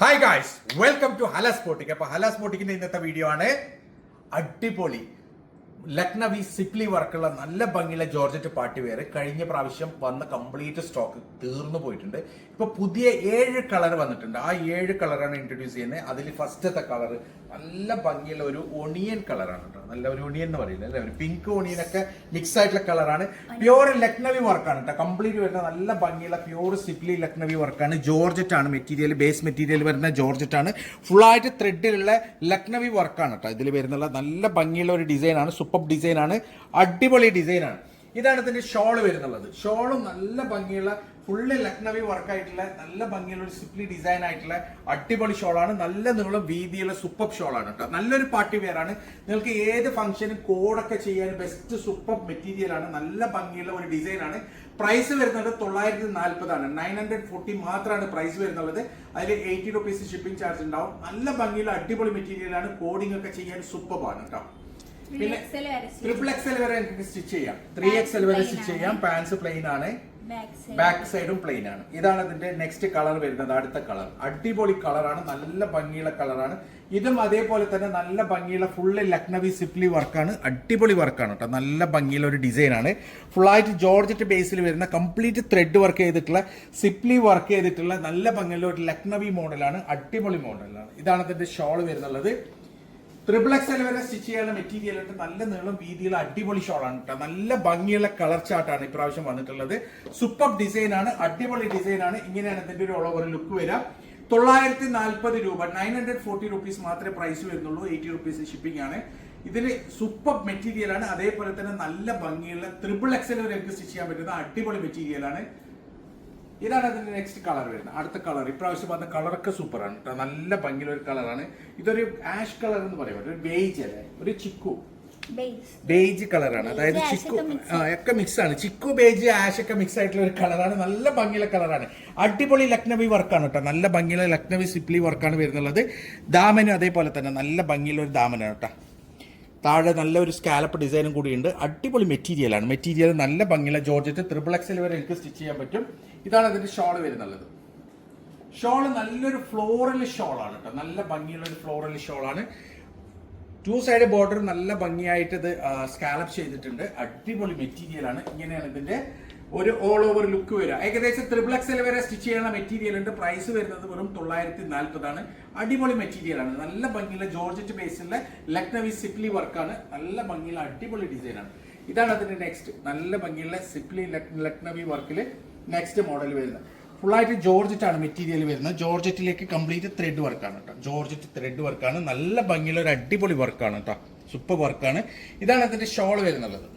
Hi guys welcome to ഹല സ്പോട്ടിക് അപ്പൊ ഹല പോട്ടിക്കിന്റെ ഇന്നത്തെ വീഡിയോ ആണ്. അടിപൊളി. ലക്നവി സിപ്ലി വർക്കുള്ള നല്ല ഭംഗിയുള്ള ജോർജറ്റ് പാർട്ടി വെയർ കഴിഞ്ഞ പ്രാവശ്യം വന്ന കംപ്ലീറ്റ് സ്റ്റോക്ക് തീർന്നു പോയിട്ടുണ്ട്. ഇപ്പൊ പുതിയ ഏഴ് കളർ വന്നിട്ടുണ്ട്. ആ ഏഴ് കളറാണ് ഇൻട്രൊഡ്യൂസ് ചെയ്യുന്നത്. അതിൽ ഫസ്റ്റത്തെ കളർ നല്ല ഭംഗിയുള്ള ഒരു ഒണിയൻ കളറാണ് കേട്ടോ. നല്ല ഒരു ഒണിയൻ എന്ന് പറയില്ല? അല്ലെ? ഒരു പിങ്ക് ഒണിയൻ ഒക്കെ മിക്സ് ആയിട്ടുള്ള കളറാണ്. പ്യോർ ലക്നവി വർക്കാണ് കേട്ടോ. കംപ്ലീറ്റ് വരുന്ന നല്ല ഭംഗിയുള്ള പ്യോർ സിപ്ലി ലക്നവി വർക്കാണ്. ജോർജറ്റ് ആണ് മെറ്റീരിയൽ ബേസ് മെറ്റീരിയൽ വരുന്ന ജോർജറ്റ് ആണ്. ഫുൾ ആയിട്ട് ത്രെഡിലുള്ള ലക്നവി വർക്കാണ് കേട്ടോ. ഇതിൽ വരുന്നുള്ള നല്ല ഭംഗിയുള്ള ഒരു ഡിസൈൻ ആണ്. സൂപ്പർ ഡിസൈൻ ആണ്. അടിപൊളി ഡിസൈൻ ആണ്. ഇതാണ് ഇതിന്റെ ഷോൾ വരുന്നുള്ളത്. ഷോളും നല്ല ഭംഗിയുള്ള ഫുള്ള് ലക്നവി വർക്ക് ആയിട്ടുള്ള നല്ല ഭംഗിയുള്ള ഒരു സിപ്ലി ഡിസൈൻ ആയിട്ടുള്ള അടിപൊളി ഷോളാണ് നല്ല നീളം വീതിയുള്ള സൂപ്പർ ഷോളാണ് കേട്ടോ. നല്ലൊരു പാർട്ടി വെയർ ആണ്. നിങ്ങൾക്ക് ഏത് ഫംഗ്ഷനും കോഡൊക്കെ ചെയ്യാൻ ബെസ്റ്റ് സൂപ്പർ മെറ്റീരിയൽ ആണ്. നല്ല ഭംഗിയുള്ള ഒരു ഡിസൈൻ ആണ്. പ്രൈസ് വരുന്നത് തൊള്ളായിരത്തി നാൽപ്പതാണ് നയൻ ഹൺഡ്രഡ് ഫോർട്ടി മാത്രമാണ് പ്രൈസ് വരുന്നുള്ളത്. അതിൽ എയ്റ്റി റുപ്പീസ് ഷിപ്പിംഗ് ചാർജ് ഉണ്ടാവും. നല്ല ഭംഗിയുള്ള അടിപൊളി മെറ്റീരിയൽ ആണ്. കോഡിംഗ് ഒക്കെ ചെയ്യാൻ സൂപ്പറാണ് കേട്ടോ. പിന്നെ ട്രിപ്പിൾ എക്സൽ വരെ എനിക്ക് സ്റ്റിച്ച് ചെയ്യാം. ത്രീ എക്സൽ വരെ സ്റ്റിച്ച് ചെയ്യാം. പാൻസ് പ്ലെയിൻ ആണ്. ബാക്ക് സൈഡും പ്ലെയിൻ ആണ്. ഇതാണ് ഇതിന്റെ നെക്സ്റ്റ് കളർ വരുന്നത് അടുത്ത കളർ അടിപൊളി കളറാണ് നല്ല ഭംഗിയുള്ള കളറാണ് ഇതും അതേപോലെ തന്നെ നല്ല ഭംഗിയുള്ള ഫുള്ള് ലക്നവി സിപ്ലി വർക്കാണ് അടിപൊളി വർക്കാണ് കേട്ടോ നല്ല ഭംഗിയുള്ള ഒരു ഡിസൈനാണ് ആണ്. ഫുള്ളായിട്ട് ജോർജറ്റ് ബേസിൽ വരുന്ന കംപ്ലീറ്റ് ത്രെഡ് വർക്ക് ചെയ്തിട്ടുള്ള സിപ്ലി വർക്ക് ചെയ്തിട്ടുള്ള നല്ല ഭംഗിയുള്ള ഒരു ലക്നവി മോഡലാണ് അടിപൊളി മോഡലാണ് ഇതാണ് ഇതിന്റെ ഷോൾ വരുന്നുള്ളത്. ട്രിപ്പിൾ എക്സൽ വരെ സ്റ്റിച്ച് ചെയ്യുന്ന മെറ്റീരിയൽ ഉണ്ട് നല്ല നീളം വീതിയുള്ള അടിപൊളി ഷോളാണ് കേട്ടോ നല്ല ഭംഗിയുള്ള കളർ ചാർട്ടാണ് ഇപ്രാവശ്യം വന്നിട്ടുള്ളത്. സൂപ്പർ ആണ് അടിപൊളി ഡിസൈൻ ആണ്. ഇങ്ങനെയാണ് ഇതിന്റെ ഒരു ഓവർ ലുക്ക് വരാം തൊള്ളായിരത്തി നാൽപ്പത് രൂപ നയൻ ഹൺഡ്രഡ് ഫോർട്ടി റുപ്പീസ് മാത്രമേ പ്രൈസ് വരുന്നുള്ളൂ. എയ്റ്റി റുപ്പീസ് ഷിപ്പിംഗ് ആണ്. ഇതിൽ സൂപ്പർ മെറ്റീരിയൽ ആണ്. അതേപോലെ തന്നെ നല്ല ഭംഗിയുള്ള ത്രിപ്പിൾ എക്സൽ വരെ എനിക്ക് സ്റ്റിച്ച് ചെയ്യാൻ പറ്റുന്ന അടിപൊളി മെറ്റീരിയൽ ആണ്. ഇതാണ് അതിന്റെ നെക്സ്റ്റ് കളർ വരുന്നത്. അടുത്ത കളർ ഇപ്രാവശ്യം വന്ന കളറൊക്കെ സൂപ്പറാണ് കേട്ടോ നല്ല ഭംഗിയുള്ള ഒരു കളറാണ് ഇതൊരു ആഷ് കളർ എന്ന് പറയാം. ഒരു ബേജ് അല്ലേ? ഒരു ചിക്കു. ബേജ് കളറാണ് അതായത് ചിക്കു. ഒക്കെ മിക്സ് ആണ്. ചിക്കു ബേജ് ആഷ് ഒക്കെ മിക്സ് ആയിട്ടുള്ള ഒരു കളറാണ് നല്ല ഭംഗിയുള്ള കളറാണ് അടിപൊളി ലക്നവി വർക്കാണ് കേട്ടോ നല്ല ഭംഗിയുള്ള ലക്നവി സിപ്ലി വർക്കാണ് വരുന്നുള്ളത്. ദാമനും അതേപോലെ തന്നെ നല്ല ഭംഗിയുള്ള ഒരു ദാമനാണ് കേട്ടോ താഴെ നല്ല ഒരു സ്കാലപ്പ് ഡിസൈനും കൂടിയുണ്ട്. അടിപൊളി മെറ്റീരിയലാണ് മെറ്റീരിയൽ നല്ല ഭംഗിയുള്ള ജോർജറ്റ് ത്രിബിൾ എക്സിൽ വരെ എനിക്ക് സ്റ്റിച്ച് ചെയ്യാൻ പറ്റും. ഇതാണ് അതിന്റെ ഷോൾ വരുന്നുള്ളത് ഷോൾ നല്ലൊരു ഫ്ലോറൽ ഷോളാണ് കേട്ടോ നല്ല ഭംഗിയുള്ള ഒരു ഫ്ലോറൽ ഷോളാണ്. ടു സൈഡ് ബോർഡർ നല്ല ഭംഗിയായിട്ട് ഇത് സ്കാലപ്പ് ചെയ്തിട്ടുണ്ട്. അടിപൊളി മെറ്റീരിയലാണ് ഇങ്ങനെയാണ് ഇതിന്റെ ഒരു ഓൾ ഓവർ ലുക്ക് വരിക. ഏകദേശം ത്രിബിൾ എക്സൽ വരെ സ്റ്റിച്ച് ചെയ്യുന്ന മെറ്റീരിയൽ ഉണ്ട്. പ്രൈസ് വരുന്നത് വെറും തൊള്ളായിരത്തി നാൽപ്പതാണ് അടിപൊളി മെറ്റീരിയലാണ് നല്ല ഭംഗിയുള്ള ജോർജറ്റ് ബേസിലെ ലക്നവി സിപ്ലി വർക്കാണ് നല്ല ഭംഗിയുള്ള അടിപൊളി ഡിസൈനാണ് ഇതാണ് അതിന്റെ നെക്സ്റ്റ് നല്ല ഭംഗിയുള്ള സിപ്ലി ലക്നവി വർക്കിൽ നെക്സ്റ്റ് മോഡൽ വരുന്നത്. ഫുള്ളായിട്ട് ജോർജറ്റ് ആണ് മെറ്റീരിയൽ വരുന്നത്. ജോർജറ്റിലേക്ക് കംപ്ലീറ്റ് ത്രെഡ് വർക്കാണ് കേട്ടോ ജോർജറ്റ് ത്രെഡ് വർക്കാണ് നല്ല ഭംഗിയുള്ള ഒരു അടിപൊളി വർക്കാണ് കേട്ടോ സൂപ്പർ വർക്കാണ് ഇതാണ് അതിന്റെ ഷോൾ വരുന്നുള്ളത്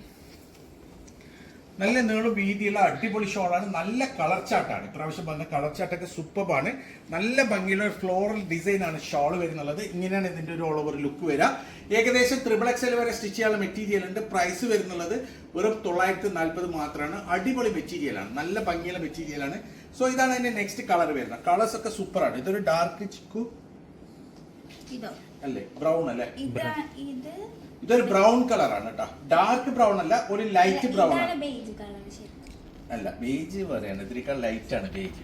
നല്ല നീളം വീതിയുള്ള അടിപൊളി ഷോളാണ് നല്ല കളർ ചാട്ടാണ് ഇപ്രാവശ്യം വന്ന കളർ ചാട്ടൊക്കെ സൂപ്പറാണ് നല്ല ഭംഗിയുള്ള ഫ്ലോറൽ ഡിസൈൻ ആണ് ഷോൾ വരുന്നുള്ളത്. ഇങ്ങനെയാണ് ഇതിന്റെ ഒരു ഓൾ ഓവർ ലുക്ക് വരിക. ഏകദേശം ത്രിബിൾ എക്സൽ വരെ സ്റ്റിച്ച് ചെയ്യാനുള്ള മെറ്റീരിയൽ ഉണ്ട്. പ്രൈസ് വരുന്നുള്ളത് വെറും തൊള്ളായിരത്തി നാൽപ്പത് മാത്രമാണ്. അടിപൊളി മെറ്റീരിയലാണ് നല്ല ഭംഗിയുള്ള മെറ്റീരിയലാണ് സോ ഇതാണ് അതിന്റെ നെക്സ്റ്റ് കളർ വരുന്നത്. കളേഴ്സ് ഒക്കെ സൂപ്പറാണ് ഇതൊരു ഡാർക്ക് ചിക്കു ഇതോ. അല്ലേ? ബ്രൗൺ അല്ലേ? ഇതാ ഇത് ഇതൊരു ബ്രൗൺ കളറാണ് കേട്ടോ ഡാർക്ക് ബ്രൗൺ അല്ല ഒരു ലൈറ്റ് ബ്രൗൺ ആണ്. അല്ല ബേജ് പറയാണ് ഇതിനേക്കാൾ ലൈറ്റ് ആണ് ബേജ്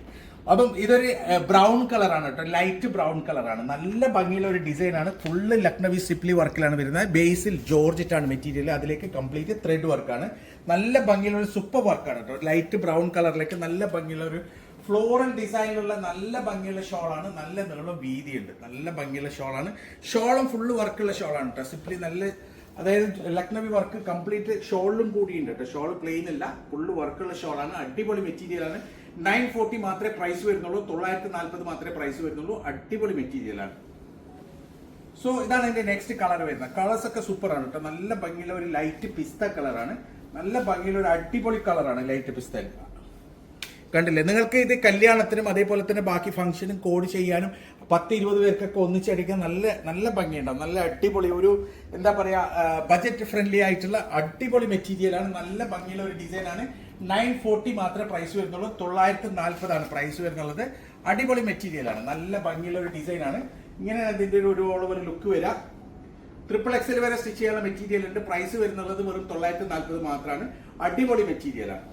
അപ്പം ഇതൊരു ബ്രൗൺ കളറാണ് കേട്ടോ ലൈറ്റ് ബ്രൗൺ കളറാണ് നല്ല ഭംഗിയുള്ള ഒരു ഡിസൈൻ ആണ്. ഫുള്ള് ലക്നവി സിപ്ലി വർക്കിലാണ് വരുന്നത്. ബേസിൽ ജോർജറ്റ് ആണ് മെറ്റീരിയൽ അതിലേക്ക് കംപ്ലീറ്റ് ത്രെഡ് വർക്കാണ് നല്ല ഭംഗിയുള്ള ഒരു സൂപ്പർ വർക്കാണ് കേട്ടോ ലൈറ്റ് ബ്രൗൺ കളറിലേക്ക് നല്ല ഭംഗിയുള്ള ഒരു ഫ്ലോറൽ ഡിസൈനിലുള്ള നല്ല ഭംഗിയുള്ള ഷോളാണ് നല്ല നീളം വീതിയുണ്ട്. നല്ല ഭംഗിയുള്ള ഷോളാണ്. ഷോളും ഫുള്ള് വർക്കുള്ള ഷോളാണ് കേട്ടോ സിപ്ലി നല്ല അതായത് ലക്നവി വർക്ക് കംപ്ലീറ്റ് ഷോളിലും കൂടിയുണ്ട് കേട്ടോ ഷോൾ പ്ലെയിൻ അല്ല ഫുള്ള് വർക്കുള്ള ഷോളാണ്. അടിപൊളി മെറ്റീരിയൽ ആണ്. നയൻ ഫോർട്ടി മാത്രമേ പ്രൈസ് വരുന്നുള്ളൂ. തൊള്ളായിരത്തി നാൽപ്പത് മാത്രമേ പ്രൈസ് വരുന്നുള്ളൂ. അടിപൊളി മെറ്റീരിയലാണ് സോ ഇതാണ് എന്റെ നെക്സ്റ്റ് കളർ വരുന്നത്. കളേഴ്സ് ഒക്കെ സൂപ്പറാണ് കേട്ടോ നല്ല ഭംഗിയുള്ള ഒരു ലൈറ്റ് പിസ്ത കളറാണ് നല്ല ഭംഗിയുള്ള ഒരു അടിപൊളി കളറാണ് ലൈറ്റ് പിസ്ത കണ്ടില്ലേ? നിങ്ങൾക്ക് ഇത് കല്യാണത്തിനും അതേപോലെ തന്നെ ബാക്കി ഫംഗ്ഷനും കോഡ് ചെയ്യാനും പത്ത് ഇരുപത് പേർക്കൊക്കെ ഒന്നിച്ചടിക്കാൻ നല്ല നല്ല ഭംഗിയുണ്ടാവും. നല്ല അടിപൊളി ഒരു എന്താ പറയാ ബജറ്റ് ഫ്രണ്ട്ലി ആയിട്ടുള്ള അടിപൊളി മെറ്റീരിയലാണ് നല്ല ഭംഗിയുള്ള ഒരു ഡിസൈൻ ആണ്. നയൻ ഫോർട്ടി മാത്രമേ പ്രൈസ് വരുന്നുള്ളൂ. തൊള്ളായിരത്തി നാൽപ്പതാണ് പ്രൈസ് വരുന്നുള്ളത്. അടിപൊളി മെറ്റീരിയലാണ് നല്ല ഭംഗിയുള്ള ഒരു ഡിസൈൻ ആണ്. ഇങ്ങനെ അതിന്റെ ഒരു ഒരു ഓൾ ഓവർ ലുക്ക് വരാം. ട്രിപ്പിൾ എക്സൽ വരെ സ്റ്റിച്ച് ചെയ്യാനുള്ള മെറ്റീരിയൽ ഉണ്ട്. പ്രൈസ് വരുന്നുള്ളത് വെറും തൊള്ളായിരത്തി നാൽപ്പത് മാത്രമാണ്. അടിപൊളി മെറ്റീരിയലാണ്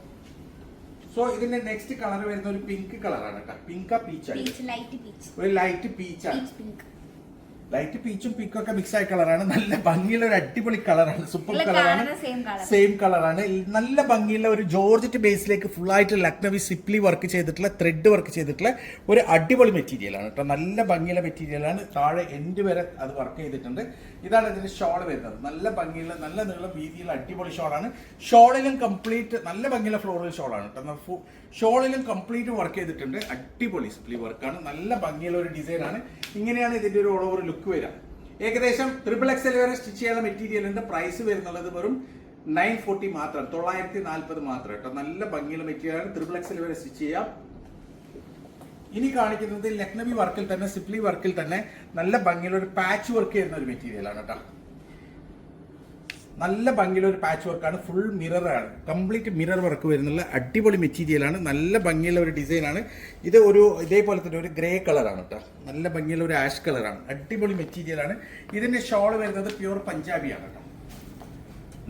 സോ ഇതിന്റെ നെക്സ്റ്റ് കളർ വരുന്ന ഒരു പിങ്ക് കളറാണ് കേട്ടോ. പിങ്ക പീച്ചാണ് പീച്ച് ഒരു ലൈറ്റ് പീച്ചാണ് പീച്ച് ലൈറ്റ് പീച്ചും പിക്കും ഒക്കെ മിക്സ് ആയ കളറാണ് നല്ല ഭംഗിയുള്ള ഒരു അടിപൊളി കളറാണ് സൂപ്പർ കളറാണ് സെയിം കളറാണ് നല്ല ഭംഗിയുള്ള ഒരു ജോർജറ്റ് ബേസിലേക്ക് ഫുൾ ആയിട്ട് ലക്നവി സിപ്ലി വർക്ക് ചെയ്തിട്ടുള്ള ത്രെഡ് വർക്ക് ചെയ്തിട്ടുള്ള ഒരു അടിപൊളി മെറ്റീരിയലാണ് കേട്ടോ നല്ല ഭംഗിയുള്ള മെറ്റീരിയലാണ് താഴെ എൻഡ് വരെ അത് വർക്ക് ചെയ്തിട്ടുണ്ട്. ഇതാണ് ഇതിന്റെ ഷോൾ വരുന്നത്. നല്ല ഭംഗിയുള്ള നല്ല നീളം വീതിയുള്ള അടിപൊളി ഷോളാണ് ഷോളിലും കംപ്ലീറ്റ് നല്ല ഭംഗിയുള്ള ഫ്ലോറൽ ഷോളാണ് കേട്ടോ ഷോളിലും കംപ്ലീറ്റ് വർക്ക് ചെയ്തിട്ടുണ്ട്. അടിപൊളി സിപ്ലി വർക്കാണ് നല്ല ഭംഗിയുള്ള ഒരു ഡിസൈനാണ് ഇങ്ങനെയാണ് ഇതിന്റെ ഒരു ഓൾ ഓവർ ലുക്ക് വരിക ഏകദേശം ട്രിപ്പിൾ എക്സൽ വരെ സ്റ്റിച്ച് ചെയ്യാനുള്ള മെറ്റീരിയലിന്റെ പ്രൈസ് വരുന്നുള്ളത് വെറും നയൻ ഫോർട്ടി മാത്രം തൊള്ളായിരത്തി നാൽപ്പത് മാത്രം കേട്ടോ. നല്ല ഭംഗിയുള്ള മെറ്റീരിയലാണ് ട്രിപ്പിൾ എക്സൽ വരെ സ്റ്റിച്ച് ചെയ്യാം. ഇനി കാണിക്കുന്നത് ലക്നവി വർക്കിൽ തന്നെ സിപ്ലി വർക്കിൽ തന്നെ നല്ല ഭംഗിയുള്ള ഒരു പാച്ച് വർക്ക് ചെയ്യുന്ന ഒരു മെറ്റീരിയലാണ് കേട്ടോ. നല്ല ഭംഗിയുള്ള ഒരു പാച്ച് വർക്കാണ് ഫുൾ മിററാണ് കംപ്ലീറ്റ് മിറർ വർക്ക് വരുന്നുള്ള അടിപൊളി മെറ്റീരിയലാണ് നല്ല ഭംഗിയുള്ള ഒരു ഡിസൈനാണ് ഇത് ഒരു ഇതേപോലെ തന്നെ ഒരു ഗ്രേ കളറാണ് കേട്ടോ നല്ല ഭംഗിയുള്ള ഒരു ആഷ് കളറാണ് അടിപൊളി മെറ്റീരിയലാണ് ഇതിന്റെ ഷോൾ വരുന്നത് പ്യൂർ പഞ്ചാബിയാണ് കേട്ടോ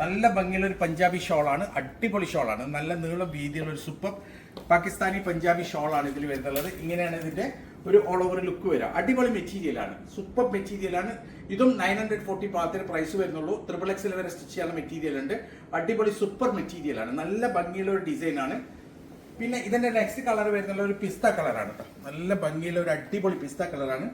നല്ല ഭംഗിയുള്ള ഒരു പഞ്ചാബി ഷോളാണ് അടിപൊളി ഷോളാണ് നല്ല നീളം വീതിയുള്ള ഒരു സൂപ്പർ പാകിസ്ഥാനി പഞ്ചാബി ഷോളാണ് ഇതിൽ വരുന്നുള്ളത്. ഇങ്ങനെയാണ് ഇതിന്റെ ഒരു ഓൾ ഓവർ ലുക്ക് വരിക അടിപൊളി മെറ്റീരിയലാണ് സൂപ്പർ മെറ്റീരിയലാണ് ഇതും നയൻ ഹൺഡ്രഡ് ഫോർട്ടി പാത്തിന് പ്രൈസ് വരുന്നുള്ളൂ. ത്രിബിൾ എക്സിൽ വരെ സ്റ്റിച്ച് ചെയ്യാനുള്ള മെറ്റീരിയൽ ഉണ്ട്. അടിപൊളി സൂപ്പർ മെറ്റീരിയലാണ് നല്ല ഭംഗിയുള്ള ഒരു ഡിസൈനാണ് പിന്നെ ഇതിന്റെ നെക്സ്റ്റ് കളർ വരുന്നുള്ള ഒരു പിസ്ത കളറാണ് കേട്ടോ നല്ല ഭംഗിയുള്ള ഒരു അടിപൊളി പിസ്ത കളറാണ്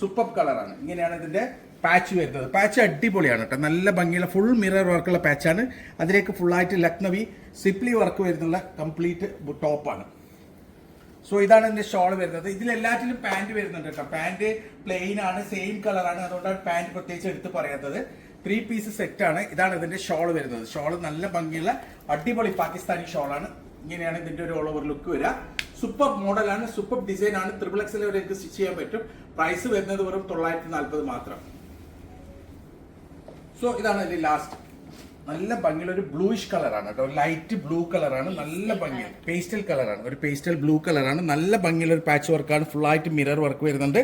സൂപ്പർ കളറാണ് ഇങ്ങനെയാണ് ഇതിന്റെ പാച്ച് വരുന്നത്. പാച്ച് അടിപൊളിയാണ് കേട്ടോ നല്ല ഭംഗിയുള്ള ഫുൾ മിറർ വർക്കുള്ള പാച്ചാണ് അതിലേക്ക് ഫുള്ളായിട്ട് ലക്നവി സിപ്ലി വർക്ക് വരുന്നുള്ള കംപ്ലീറ്റ് ടോപ്പാണ് സോ ഇതാണ് ഇതിന്റെ ഷോൾ വരുന്നത്. ഇതിൽ എല്ലാത്തിലും പാന്റ് വരുന്നുണ്ട് കേട്ടോ. പാന്റ് പ്ലെയിൻ ആണ് സെയിം കളറാണ് അതുകൊണ്ടാണ് പാന്റ് പ്രത്യേകിച്ച് എടുത്ത് പറയാത്തത്. ത്രീ പീസ് സെറ്റ് ആണ്. ഇതാണ് ഇതിന്റെ ഷോൾ വരുന്നത്. ഷോൾ നല്ല ഭംഗിയുള്ള അടിപൊളി പാകിസ്ഥാനി ഷോൾ ആണ്. ഇങ്ങനെയാണ് ഇതിന്റെ ഒരു ഓൾ ഓവർ ലുക്ക് വരിക. സൂപ്പർ മോഡലാണ് സൂപ്പർ ഡിസൈൻ ആണ്. ത്രിപിൾ എക്സിൽ വരെ സ്റ്റിച്ച് ചെയ്യാൻ പറ്റും. പ്രൈസ് വരുന്നത് വെറും തൊള്ളായിരത്തി നാൽപ്പത് മാത്രം. സോ ഇതാണ് ഇതിന്റെ ലാസ്റ്റ് നല്ല ഭംഗിയുള്ള ഒരു ബ്ലൂയിഷ് കളറാണ് കേട്ടോ. ലൈറ്റ് ബ്ലൂ കളറാണ് നല്ല ഭംഗി. പേസ്റ്റൽ കളറാണ് ഒരു പേസ്റ്റൽ ബ്ലൂ കളറാണ് നല്ല ഭംഗിയുള്ള ഒരു പാച്ച് വർക്കാണ് ഫുൾ ആയിട്ട് മിറർ വർക്ക് വരുന്നുണ്ട്.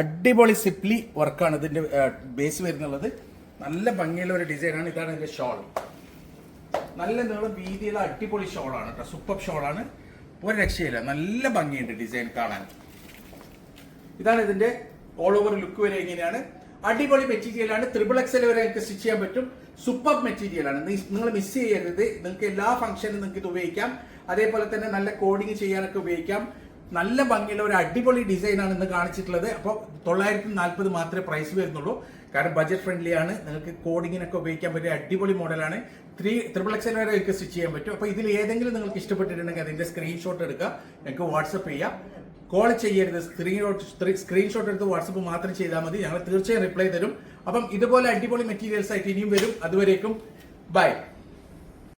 അടിപൊളി സിപ്ലി വർക്കാണ് ഇതിന്റെ ബേസ് വരുന്നുള്ളത്. നല്ല ഭംഗിയുള്ള ഒരു ഡിസൈനാണ് ഇതാണ് ഇതിന്റെ ഷോൾ നല്ല നീളം വീതിയുള്ള അടിപൊളി ഷോളാണ് കേട്ടോ. സൂപ്പർ ഷോളാണ് ഒരു രക്ഷയില്ല. നല്ല ഭംഗിയുണ്ട് ഡിസൈൻ കാണാൻ. ഇതാണ് ഇതിന്റെ ഓൾ ഓവർ ലുക്ക് വരെ എങ്ങനെയാണ്? അടിപൊളി മെറ്റീരിയലാണ് ത്രിബിൾ എക്സൽ വരെ നിങ്ങൾക്ക് സ്റ്റിച്ച് ചെയ്യാൻ പറ്റും. സൂപ്പർ മെറ്റീരിയൽ ആണ്. നിങ്ങൾ മിസ് ചെയ്യരുത്. നിങ്ങൾക്ക് എല്ലാ ഫംഗ്ഷനും നിങ്ങൾക്ക് ഇത് ഉപയോഗിക്കാം. അതേപോലെ തന്നെ നല്ല കോഡിങ് ചെയ്യാനൊക്കെ ഉപയോഗിക്കാം. നല്ല ഭംഗിയുള്ള ഒരു അടിപൊളി ഡിസൈൻ ആണ് ഇന്ന് കാണിച്ചിട്ടുള്ളത്. അപ്പോൾ തൊള്ളായിരത്തി നാൽപ്പത് മാത്രമേ പ്രൈസ് വരുന്നുള്ളൂ. കാരണം ബജറ്റ് ഫ്രണ്ട്ലി ആണ്. നിങ്ങൾക്ക് കോഡിങ്ങിനൊക്കെ ഉപയോഗിക്കാൻ പറ്റിയ അടിപൊളി മോഡലാണ് ത്രീ ട്രിപ്പിൾ എക്സൽ വരെ നിങ്ങൾക്ക് സ്റ്റിച്ച് ചെയ്യാൻ പറ്റും. അപ്പോൾ ഇതിൽ ഏതെങ്കിലും നിങ്ങൾക്ക് ഇഷ്ടപ്പെട്ടിട്ടുണ്ടെങ്കിൽ അതിന്റെ സ്ക്രീൻഷോട്ട് എടുക്കുക. നിങ്ങൾക്ക് വാട്സപ്പ് ചെയ്യാം. കോൾ ചെയ്യരുത്. സ്ക്രീൻഷോട്ട് സ്ക്രീൻഷോട്ട് എടുത്ത് വാട്സപ്പ് മാത്രം ചെയ്താൽ മതി. ഞങ്ങൾ തീർച്ചയായും റിപ്ലൈ തരും. അപ്പം ഇതുപോലെ അടിപൊളി മെറ്റീരിയൽസ് ആയിട്ട് ഇനിയും വരും. അതുവരേക്കും ബൈ